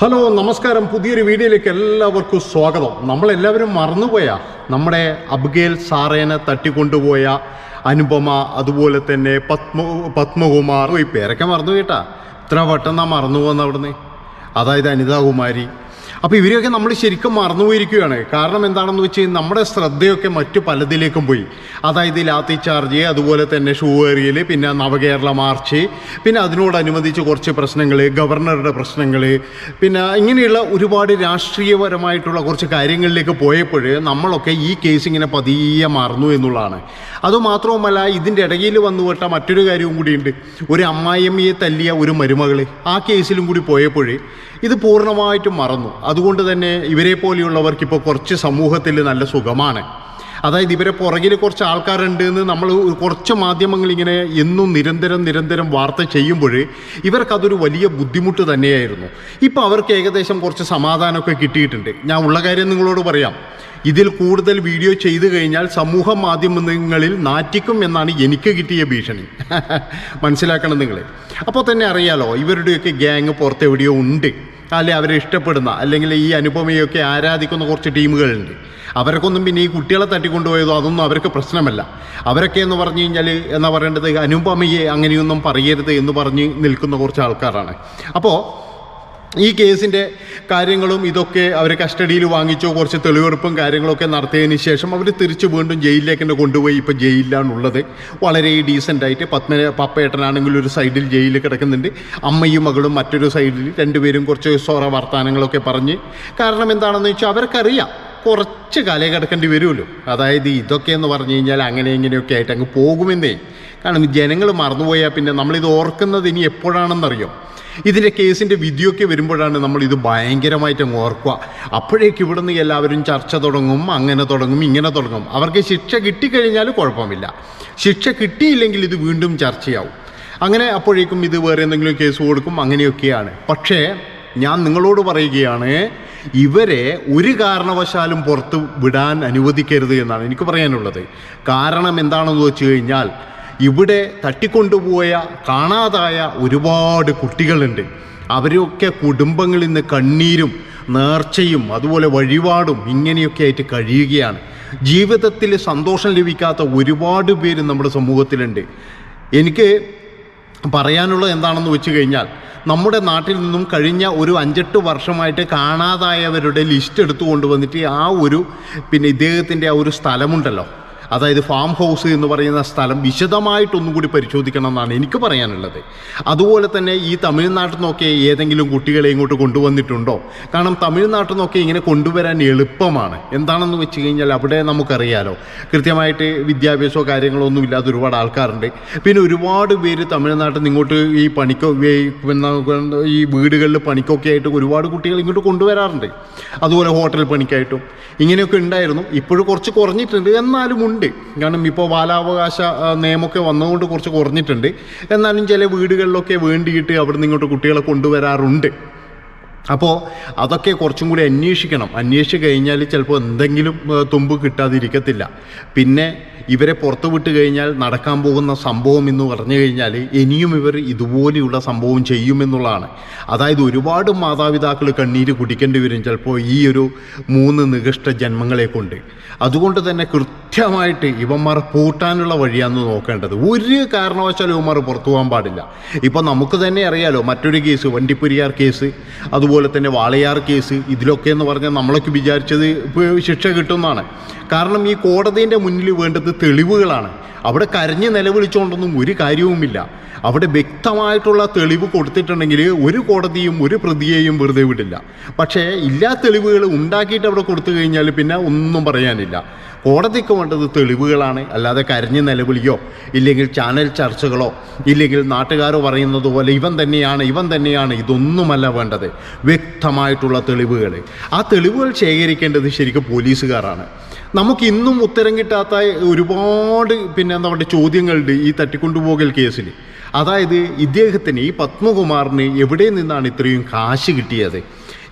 Hello നമസ്കാരം. പുതിയൊരു വീഡിയോയിലേക്ക് എല്ലാവർക്കും സ്വാഗതം. നമ്മളെല്ലാവരും മറന്നുപോയ. നമ്മുടെ അബ്ഗേൽ സാറേനെ തട്ടിക്കൊണ്ടുപോയ അനുപമ അതുപോലെ തന്നെ പത്മ പത്മകുമാർ. ഈ പേരൊക്കെ മറന്നു കേട്ടാ ഇത്ര പെട്ടെന്നാ മറന്നു പോകുന്ന അവിടുന്ന്? അതായത് അനിതാകുമാരി. അപ്പോൾ ഇവരെയൊക്കെ നമ്മൾ ശരിക്കും മറന്നുപോയിരിക്കുകയാണ്. കാരണം എന്താണെന്ന് വെച്ച് കഴിഞ്ഞാൽ നമ്മുടെ ശ്രദ്ധയൊക്കെ മറ്റു പലതിലേക്കും പോയി. അതായത് ലാത്തി ചാർജ് അതുപോലെ തന്നെ ഷൂ ഏറിയൽ പിന്നെ നവകേരള മാർച്ച് പിന്നെ അതിനോടനുബന്ധിച്ച് കുറച്ച് പ്രശ്നങ്ങൾ ഗവർണറുടെ പ്രശ്നങ്ങൾ പിന്നെ ഇങ്ങനെയുള്ള ഒരുപാട് രാഷ്ട്രീയപരമായിട്ടുള്ള കുറച്ച് കാര്യങ്ങളിലേക്ക് പോയപ്പോൾ നമ്മളൊക്കെ ഈ കേസ് ഇങ്ങനെ പതിയെ മറന്നു എന്നുള്ളതാണ്. അതുമാത്രവുമല്ല ഇതിന്റെ ഇടയിൽ വന്നു പോട്ട മറ്റൊരു കാര്യവും കൂടിയുണ്ട്. ഒരു അമ്മായിയമ്മയെ തല്ലിയ ഒരു മരുമകൾ ആ കേസിലും കൂടി പോയപ്പോൾ ഇത് പൂർണമായിട്ടും മറന്നു. അതുകൊണ്ട് തന്നെ ഇവരെ പോലെയുള്ളവർക്ക് ഇപ്പോൾ കുറച്ച് സമൂഹത്തിൽ നല്ല സുഖമാണ്. അതായത് ഇവരെ പുറകിൽ കുറച്ച് ആൾക്കാരുണ്ട് എന്ന് നമ്മൾ കുറച്ച് മാധ്യമങ്ങൾ ഇങ്ങനെ എന്നും നിരന്തരം നിരന്തരം വാർത്ത ചെയ്യുമ്പോൾ ഇവർക്കതൊരു വലിയ ബുദ്ധിമുട്ട് തന്നെയായിരുന്നു. ഇപ്പോൾ അവർക്ക് ഏകദേശം കുറച്ച് സമാധാനമൊക്കെ കിട്ടിയിട്ടുണ്ട്. ഞാൻ ഉള്ള കാര്യം നിങ്ങളോട് പറയാം. ഇതിൽ കൂടുതൽ വീഡിയോ ചെയ്തു കഴിഞ്ഞാൽ സമൂഹ മാധ്യമങ്ങളിൽ നാറ്റിക്കും എന്നാണ് എനിക്ക് കിട്ടിയ ഭീഷണി. മനസ്സിലാക്കണം നിങ്ങൾ അപ്പോൾ തന്നെ അറിയാലോ ഇവരുടെയൊക്കെ ഗ്യാങ് പുറത്തെവിടെയോ ഉണ്ട്. അല്ലെ അവരെ ഇഷ്ടപ്പെടുന്ന അല്ലെങ്കിൽ ഈ അനുപമയൊക്കെ ആരാധിക്കുന്ന കുറച്ച് ടീമുകളുണ്ട്. അവർക്കൊന്നും പിന്നെ ഈ കുട്ടികളെ തട്ടിക്കൊണ്ടുപോയതോ അതൊന്നും അവർക്ക് പ്രശ്നമല്ല. അവരൊക്കെ എന്ന് പറഞ്ഞു കഴിഞ്ഞാൽ എന്നാ പറയേണ്ടത്? അനുപമയെ അങ്ങനെയൊന്നും പറയരുത് എന്ന് പറഞ്ഞ് നിൽക്കുന്ന കുറച്ച് ആൾക്കാരാണ്. അപ്പോൾ ഈ കേസിന്റെ കാര്യങ്ങളും ഇതൊക്കെ അവർ കസ്റ്റഡിയിൽ വാങ്ങിച്ചോ കുറച്ച് തെളിവെടുപ്പും കാര്യങ്ങളൊക്കെ നടത്തിയതിന് ശേഷം അവർ തിരിച്ച് വീണ്ടും ജയിലിലേക്ക് തന്നെ കൊണ്ടുപോയി. ഇപ്പോൾ ജയിലിലാണുള്ളത്. വളരെ ഡീസന്റായിട്ട് പത്മ പപ്പേട്ടനാണെങ്കിൽ ഒരു സൈഡിൽ ജയിലിൽ കിടക്കുന്നുണ്ട്. അമ്മയും മകളും മറ്റൊരു സൈഡിൽ രണ്ടുപേരും കുറച്ച് സോറ വർത്തമാനങ്ങളൊക്കെ പറഞ്ഞ്. കാരണം എന്താണെന്ന് വെച്ചാൽ അവർക്കറിയാം കുറച്ച് കാലേ കിടക്കേണ്ടി വരുമല്ലോ. അതായത് ഇതൊക്കെ എന്ന് പറഞ്ഞു കഴിഞ്ഞാൽ അങ്ങനെ ഇങ്ങനെയൊക്കെ ആയിട്ട് അങ്ങ് പോകുമെന്നേ. കാരണം ജനങ്ങൾ മറന്നുപോയാൽ പിന്നെ നമ്മളിത് ഓർക്കുന്നത് ഇനി എപ്പോഴാണെന്നറിയോ? ഇതിന്റെ കേസിന്റെ വിധിയൊക്കെ വരുമ്പോഴാണ് നമ്മൾ ഇത് ഭയങ്കരമായിട്ട് അങ്ങ് ഓർക്കുക. അപ്പോഴേക്ക് ഇവിടുന്ന് എല്ലാവരും ചർച്ച തുടങ്ങും അങ്ങനെ തുടങ്ങും ഇങ്ങനെ തുടങ്ങും. അവർക്ക് ശിക്ഷ കിട്ടിക്കഴിഞ്ഞാൽ കുഴപ്പമില്ല. ശിക്ഷ കിട്ടിയില്ലെങ്കിൽ ഇത് വീണ്ടും ചർച്ചയാവും. അങ്ങനെ അപ്പോഴേക്കും ഇത് വേറെ എന്തെങ്കിലും കേസ് കൊടുക്കും അങ്ങനെയൊക്കെയാണ്. പക്ഷേ ഞാൻ നിങ്ങളോട് പറയുകയാണ് ഇവരെ ഒരു കാരണവശാലും പുറത്ത് വിടാൻ അനുവദിക്കരുത് എന്നാണ് എനിക്ക് പറയാനുള്ളത്. കാരണം എന്താണെന്ന് വെച്ച് കഴിഞ്ഞാൽ ഇവിടെ തട്ടിക്കൊണ്ടുപോയ കാണാതായ ഒരുപാട് കുട്ടികളുണ്ട്. അവരൊക്കെ കുടുംബങ്ങളിൽ നിന്ന് കണ്ണീരും നേർച്ചയും അതുപോലെ വഴിപാടും ഇങ്ങനെയൊക്കെ ആയിട്ട് കഴിയുകയാണ്. ജീവിതത്തിൽ സന്തോഷം ലഭിക്കാത്ത ഒരുപാട് പേര് നമ്മുടെ സമൂഹത്തിലുണ്ട്. എനിക്ക് പറയാനുള്ളത് എന്താണെന്ന് വെച്ച് കഴിഞ്ഞാൽ നമ്മുടെ നാട്ടിൽ നിന്നും കഴിഞ്ഞ ഒരു അഞ്ചെട്ട് വർഷമായിട്ട് കാണാതായവരുടെ ലിസ്റ്റ് എടുത്തു കൊണ്ടുവന്നിട്ട് ആ ഒരു പിന്നെ ഇദ്ദേഹത്തിന്റെ ആ ഒരു സ്ഥലമുണ്ടല്ലോ. അതായത് ഫാം ഹൗസ് എന്ന് പറയുന്ന സ്ഥലം വിശദമായിട്ടൊന്നും കൂടി പരിശോധിക്കണം എന്നാണ് എനിക്ക് പറയാനുള്ളത്. അതുപോലെ തന്നെ ഈ തമിഴ്നാട്ടിൽ നിന്നൊക്കെ ഏതെങ്കിലും കുട്ടികളെ ഇങ്ങോട്ട് കൊണ്ടുവന്നിട്ടുണ്ടോ? കാരണം തമിഴ്നാട്ടിൽ നിന്നൊക്കെ ഇങ്ങനെ കൊണ്ടുവരാൻ എളുപ്പമാണ്. എന്താണെന്ന് വെച്ച് കഴിഞ്ഞാൽ അവിടെ നമുക്കറിയാലോ. കൃത്യമായിട്ട് വിദ്യാഭ്യാസമോ കാര്യങ്ങളോ ഒന്നും ഇല്ലാതെ ഒരുപാട് ആൾക്കാരുണ്ട്. പിന്നെ ഒരുപാട് പേര് തമിഴ്നാട്ടിൽ നിന്ന് ഇങ്ങോട്ട് ഈ പണിക്കോ ഈ വീടുകളിൽ പണിക്കൊക്കെ ആയിട്ട് ഒരുപാട് കുട്ടികൾ ഇങ്ങോട്ട് കൊണ്ടുവരാറുണ്ട്. അതുപോലെ ഹോട്ടൽ പണിക്കായിട്ടും ഇങ്ങനെയൊക്കെ ഉണ്ടായിരുന്നു. ഇപ്പോഴും കുറച്ച് കുറഞ്ഞിട്ടുണ്ട്. എന്നാലും കാരണം ഇപ്പോൾ ബാലാവകാശ നിയമമൊക്കെ വന്നതുകൊണ്ട് കുറച്ച് കുറഞ്ഞിട്ടുണ്ട്. എന്നാലും ചില വീടുകളിലൊക്കെ വേണ്ടിയിട്ട് അവിടെ നിന്ന് ഇങ്ങോട്ട് കുട്ടികളെ കൊണ്ടുവരാറുണ്ട്. അപ്പോൾ അതൊക്കെ കുറച്ചും കൂടി അന്വേഷിക്കണം. അന്വേഷിച്ച് കഴിഞ്ഞാൽ ചിലപ്പോൾ എന്തെങ്കിലും തുമ്പ് കിട്ടാതിരിക്കത്തില്ല. പിന്നെ ഇവരെ പുറത്തു വിട്ട് കഴിഞ്ഞാൽ നടക്കാൻ പോകുന്ന സംഭവം എന്ന് പറഞ്ഞു കഴിഞ്ഞാൽ ഇനിയും ഇവർ ഇതുപോലെയുള്ള സംഭവം ചെയ്യുമെന്നുള്ളതാണ് അതായത് ഒരുപാട് മാതാപിതാക്കൾ കണ്ണീര് കുടിക്കേണ്ടി വരും ചിലപ്പോൾ ഈ ഒരു മൂന്ന് നികഷ്ട ജന്മങ്ങളെ കൊണ്ട്. അതുകൊണ്ട് തന്നെ കൃത്യമായിട്ട് ഇവന്മാർ പൂട്ടാനുള്ള വഴിയാണെന്ന് നോക്കേണ്ടത്. ഒരു കാരണവശാലും ഇവന്മാർ പുറത്തു പോകാൻ പാടില്ല. ഇപ്പോൾ നമുക്ക് തന്നെ അറിയാലോ മറ്റൊരു കേസ് വണ്ടിപ്പെരിയാർ കേസ് അതുപോലെ തന്നെ വാളയാർ കേസ് ഇതിലൊക്കെ എന്ന് പറഞ്ഞാൽ നമ്മളൊക്കെ വിചാരിച്ചത് ശിക്ഷ കിട്ടുമെന്നാണ്. കാരണം ഈ കോടതിന്റെ മുന്നിൽ വേണ്ടത് തെളിവുകളാണ്. അവിടെ കരഞ്ഞ് നിലവിളിച്ചുകൊണ്ടൊന്നും ഒരു കാര്യവുമില്ല. അവിടെ വ്യക്തമായിട്ടുള്ള തെളിവ് കൊടുത്തിട്ടുണ്ടെങ്കിൽ ഒരു കോടതിയും ഒരു പ്രതിയെയും വെറുതെ വിടില്ല. പക്ഷേ ഇല്ലാ തെളിവുകൾ ഉണ്ടാക്കിയിട്ട് അവിടെ കൊടുത്തു കഴിഞ്ഞാൽ പിന്നെ ഒന്നും പറയാനില്ല. കോടതിക്ക് വേണ്ടത് തെളിവുകളാണ്. അല്ലാതെ കരഞ്ഞ് നിലവിളിയോ ഇല്ലെങ്കിൽ ചാനൽ ചർച്ചകളോ ഇല്ലെങ്കിൽ നാട്ടുകാർ പറയുന്നത് പോലെ ഇവൻ തന്നെയാണ് ഇവൻ തന്നെയാണ് ഇതൊന്നുമല്ല വേണ്ടത്. വ്യക്തമായിട്ടുള്ള തെളിവുകൾ ആ തെളിവുകൾ ശേഖരിക്കേണ്ടത് ശരിക്കും പോലീസുകാരാണ്. നമുക്ക് ഇന്നും ഉത്തരം കിട്ടാത്ത ഒരുപാട് പിന്നെ എന്താ പറയുക ചോദ്യങ്ങളുണ്ട് ഈ തട്ടിക്കൊണ്ടുപോകൽ കേസിൽ അതായത് ഇദ്ദേഹത്തിന് ഈ പത്മകുമാറിന് എവിടെ നിന്നാണ് ഇത്രയും കാശ് കിട്ടിയത്?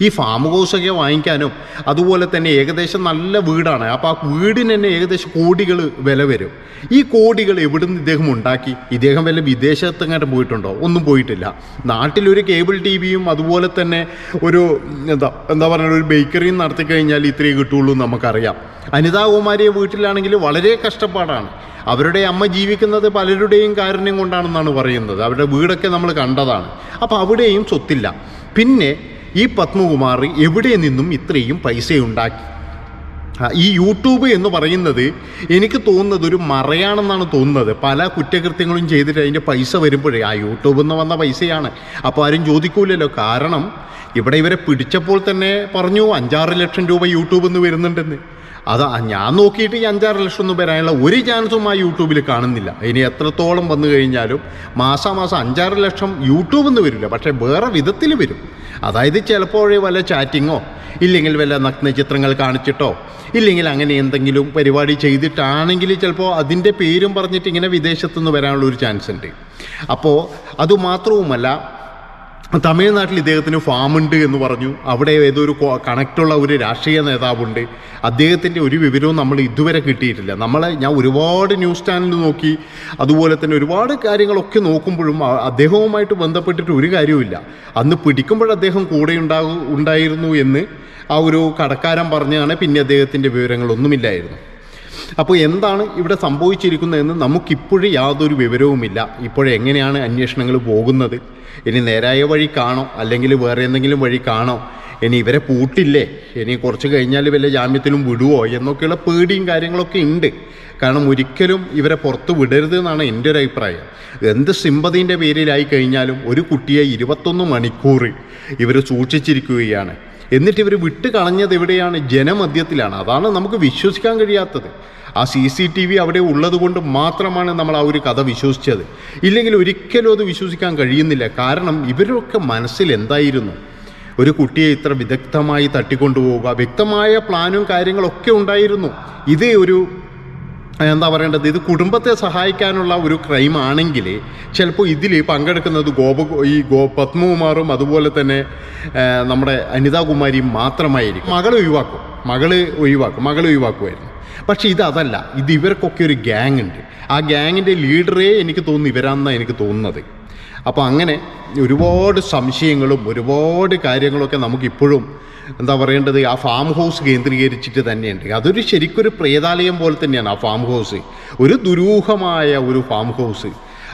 ഈ ഫാം ഹൗസൊക്കെ വാങ്ങിക്കാനും അതുപോലെ തന്നെ ഏകദേശം നല്ല വീടാണ്. അപ്പോൾ ആ വീടിന് തന്നെ ഏകദേശം കോടികൾ വില വരും. ഈ കോടികൾ എവിടുന്ന് ഇദ്ദേഹം ഉണ്ടാക്കി? ഇദ്ദേഹം വല്ല വിദേശത്തെങ്ങാട്ട് പോയിട്ടുണ്ടോ? ഒന്നും പോയിട്ടില്ല. നാട്ടിലൊരു കേബിൾ ടി വിയും അതുപോലെ തന്നെ ഒരു എന്താ എന്താ പറയുക ഒരു ബേക്കറിയും നടത്തി കഴിഞ്ഞാൽ ഇത്രയേ കിട്ടുള്ളൂ നമുക്കറിയാം. അനിതാകുമാരിയെ വീട്ടിലാണെങ്കിൽ വളരെ കഷ്ടപ്പാടാണ്. അവരുടെ അമ്മ ജീവിക്കുന്നത് പലരുടെയും കാരുണ്യം കൊണ്ടാണെന്നാണ് പറയുന്നത്. അവരുടെ വീടൊക്കെ നമ്മൾ കണ്ടതാണ്. അപ്പോൾ അവിടെയും സ്വത്തില്ല. പിന്നെ ഈ പത്മകുമാർ എവിടെ നിന്നും ഇത്രയും പൈസ ഉണ്ടാക്കി ഈ യൂട്യൂബ് എന്ന് പറയുന്നത് എനിക്ക് തോന്നുന്നത് ഒരു മറയാണെന്നാണ് തോന്നുന്നത്. പല കുറ്റകൃത്യങ്ങളും ചെയ്തിട്ട് അതിന്റെ പൈസ വരുമ്പോഴേ ആ യൂട്യൂബിൽ നിന്ന് വന്ന പൈസയാണ്. അപ്പോൾ ആരും ചോദിക്കൂലല്ലോ. കാരണം ഇവിടെ ഇവരെ പിടിച്ചപ്പോൾ തന്നെ പറഞ്ഞു അഞ്ചാറ് ലക്ഷം രൂപ യൂട്യൂബിൽ നിന്ന് വരുന്നുണ്ടെന്ന്. അതാ ഞാൻ നോക്കിയിട്ട് ഈ അഞ്ചാറ് ലക്ഷം ഒന്നും വരാനുള്ള ഒരു ചാൻസും ആ യൂട്യൂബിൽ കാണുന്നില്ല. ഇനി എത്രത്തോളം വന്നു കഴിഞ്ഞാലും മാസാമാസം അഞ്ചാറ് ലക്ഷം യൂട്യൂബിൽ നിന്ന് വരില്ല. പക്ഷേ വേറെ വിധത്തിൽ വരും. അതായത് ചിലപ്പോൾ വല്ല ചാറ്റിങ്ങോ ഇല്ലെങ്കിൽ വല്ല നഗ്ന ചിത്രങ്ങൾ കാണിച്ചിട്ടോ ഇല്ലെങ്കിൽ അങ്ങനെ എന്തെങ്കിലും പരിപാടി ചെയ്തിട്ടാണെങ്കിൽ ചിലപ്പോൾ അതിന്റെ പേരും പറഞ്ഞിട്ട് ഇങ്ങനെ വിദേശത്തുനിന്ന് വരാനുള്ള ഒരു ചാൻസ് ഉണ്ട്. അപ്പോൾ അതുമാത്രവുമല്ല തമിഴ്നാട്ടിൽ ഇദ്ദേഹത്തിന് ഫാമുണ്ട് എന്ന് പറഞ്ഞു. അവിടെ ഏതോ ഒരു കണക്റ്റുള്ള ഒരു രാഷ്ട്രീയ നേതാവുണ്ട്. അദ്ദേഹത്തിന്റെ ഒരു വിവരവും നമ്മൾ ഇതുവരെ കിട്ടിയിട്ടില്ല. നമ്മളെ ഞാൻ ഒരുപാട് ന്യൂസ് ചാനൽ നോക്കി അതുപോലെ തന്നെ ഒരുപാട് കാര്യങ്ങളൊക്കെ നോക്കുമ്പോഴും അദ്ദേഹവുമായിട്ട് ബന്ധപ്പെട്ടിട്ട് ഒരു കാര്യവുമില്ല. അന്ന് പിടിക്കുമ്പോൾ അദ്ദേഹം കൂടെ ഉണ്ടാകും ഉണ്ടായിരുന്നു എന്ന് ആ ഒരു കടക്കാരൻ പറഞ്ഞാണ് പിന്നെ അദ്ദേഹത്തിന്റെ വിവരങ്ങളൊന്നുമില്ലായിരുന്നു. അപ്പോൾ എന്താണ് ഇവിടെ സംഭവിച്ചിരിക്കുന്നതെന്ന് നമുക്കിപ്പോഴും യാതൊരു വിവരവുമില്ല. ഇപ്പോഴെങ്ങനെയാണ് അന്വേഷണങ്ങൾ പോകുന്നത്? ഇനി നേരായ വഴി കാണോ? അല്ലെങ്കിൽ വേറെ എന്തെങ്കിലും വഴി കാണോ? ഇനി ഇവരെ പൂട്ടില്ലേ? ഇനി കുറച്ച് കഴിഞ്ഞാൽ വല്ല ജാമ്യത്തിലും വിടുവോ? എന്നൊക്കെയുള്ള പേടിയും കാര്യങ്ങളൊക്കെ ഉണ്ട്. കാരണം ഒരിക്കലും ഇവരെ പുറത്ത് വിടരുത് എന്നാണ് എന്റെ ഒരു അഭിപ്രായം. എന്ത് സിമ്പതിന്റെ പേരിലായി കഴിഞ്ഞാലും ഒരു കുട്ടിയെ ഇരുപത്തൊന്ന് മണിക്കൂർ ഇവർ സൂക്ഷിച്ചിരിക്കുകയാണ്. എന്നിട്ട് ഇവർ വിട്ട് കളഞ്ഞത് എവിടെയാണ്? ജനമധ്യത്തിലാണ്. അതാണ് നമുക്ക് വിശ്വസിക്കാൻ കഴിയാത്തത്. ആ സി സി ടി വി അവിടെ ഉള്ളതുകൊണ്ട് മാത്രമാണ് നമ്മൾ ആ ഒരു കഥ വിശ്വസിച്ചത്. ഇല്ലെങ്കിൽ ഒരിക്കലും അത് വിശ്വസിക്കാൻ കഴിയുന്നില്ല. കാരണം ഇവരൊക്കെ മനസ്സിൽ എന്തായിരുന്നു? ഒരു കുട്ടിയെ ഇത്ര വിദഗ്ധമായി തട്ടിക്കൊണ്ടുപോവുക വ്യക്തമായ പ്ലാനും കാര്യങ്ങളൊക്കെ ഉണ്ടായിരുന്നു. ഇത് ഒരു എന്താ പറയേണ്ടത്? ഇത് കുടുംബത്തെ സഹായിക്കാനുള്ള ഒരു ക്രൈം ആണെങ്കിൽ ചിലപ്പോൾ ഇതിൽ പങ്കെടുക്കുന്നത് ഗോപ ഈ ഗോ പത്മകുമാറും അതുപോലെ തന്നെ നമ്മുടെ അനിതാകുമാരിയും മാത്രമായിരിക്കും. മകളെ ഒഴിവാക്കും. മകൾ ഒഴിവാക്കും. മകളെ ഒഴിവാക്കുമായിരുന്നു. പക്ഷേ അതല്ല. ഇത് ഇവർക്കൊക്കെ ഒരു ഗ്യാങ് ഉണ്ട്. ആ ഗ്യാങ്ങിന്റെ ലീഡറേ എനിക്ക് തോന്നുന്നു ഇവരാണെന്നാണ് എനിക്ക് തോന്നുന്നത്. അപ്പോൾ അങ്ങനെ ഒരുപാട് സംശയങ്ങളും ഒരുപാട് കാര്യങ്ങളൊക്കെ നമുക്കിപ്പോഴും എന്താ പറയേണ്ടത് ആ ഫാം ഹൗസ് കേന്ദ്രീകരിച്ചിട്ട് തന്നെയുണ്ട്. അതൊരു ശരിക്കൊരു പ്രേതാലയം പോലെ തന്നെയാണ് ആ ഫാം ഹൗസ് ഒരു ദുരൂഹമായ ഒരു ഫാം ഹൗസ്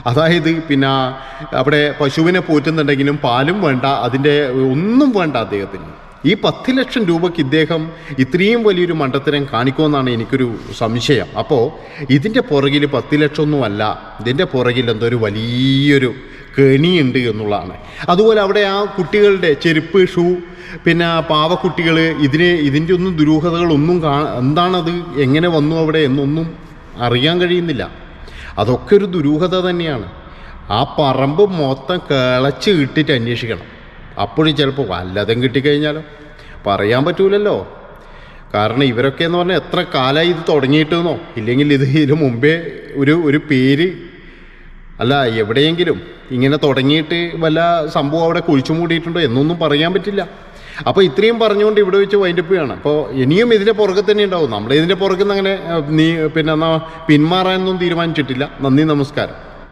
അതായത് പിന്നെ അവിടെ പശുവിനെ പോറ്റുന്നുണ്ടെങ്കിലും പാലും വേണ്ട അതിന്റെ ഒന്നും വേണ്ട അദ്ദേഹത്തിന്. ഈ പത്ത് ലക്ഷം രൂപയ്ക്ക് ഇദ്ദേഹം ഇത്രയും വലിയൊരു മണ്ടത്തരം കാണിക്കുമെന്നാണ് എനിക്കൊരു സംശയം. അപ്പോൾ ഇതിന്റെ പുറകിൽ പത്ത് ലക്ഷമൊന്നുമല്ല ഇതിന്റെ പുറകിൽ എന്തോ ഒരു വലിയൊരു കെണിയുണ്ട് എന്നുള്ളതാണ്. അതുപോലെ അവിടെ ആ കുട്ടികളുടെ ചെരുപ്പ് ഷൂ പിന്നെ പാവക്കുട്ടികൾ ഇതിനെ ഇതിന്റെ ഒന്നും ദുരൂഹതകളൊന്നും കാ എന്താണത് എങ്ങനെ വന്നു അവിടെ എന്നൊന്നും അറിയാൻ കഴിയുന്നില്ല. അതൊക്കെ ഒരു ദുരൂഹത തന്നെയാണ്. ആ പറമ്പ് മൊത്തം കിളച്ച് ഇട്ടിട്ട് അന്വേഷിക്കണം. അപ്പോഴും ചിലപ്പോൾ വല്ലതും കിട്ടിക്കഴിഞ്ഞാലോ പറയാൻ പറ്റൂലല്ലോ. കാരണം ഇവരൊക്കെ എന്ന് പറഞ്ഞാൽ എത്ര കാലമായി ഇത് തുടങ്ങിയിട്ടെന്നോ? ഇല്ലെങ്കിൽ ഇത് ഇതിന് മുമ്പേ ഒരു ഒരു പേര് അല്ല എവിടെയെങ്കിലും ഇങ്ങനെ തുടങ്ങിയിട്ട് വല്ല സംഭവം അവിടെ കുഴിച്ചു മൂടിയിട്ടുണ്ടോ എന്നൊന്നും പറയാൻ പറ്റില്ല. അപ്പോൾ ഇത്രയും പറഞ്ഞുകൊണ്ട് ഇവിടെ വെച്ച് വൈൻഡപ്പ് ചെയ്യണം. അപ്പോൾ ഇനിയും ഇതിന്റെ പുറകെ തന്നെ ഉണ്ടാവും. നമ്മൾ ഇതിന്റെ നിന്ന് അങ്ങനെ നീ പിന്നെ പിന്മാറാനൊന്നും തീരുമാനിച്ചിട്ടില്ല. നന്ദി നമസ്കാരം.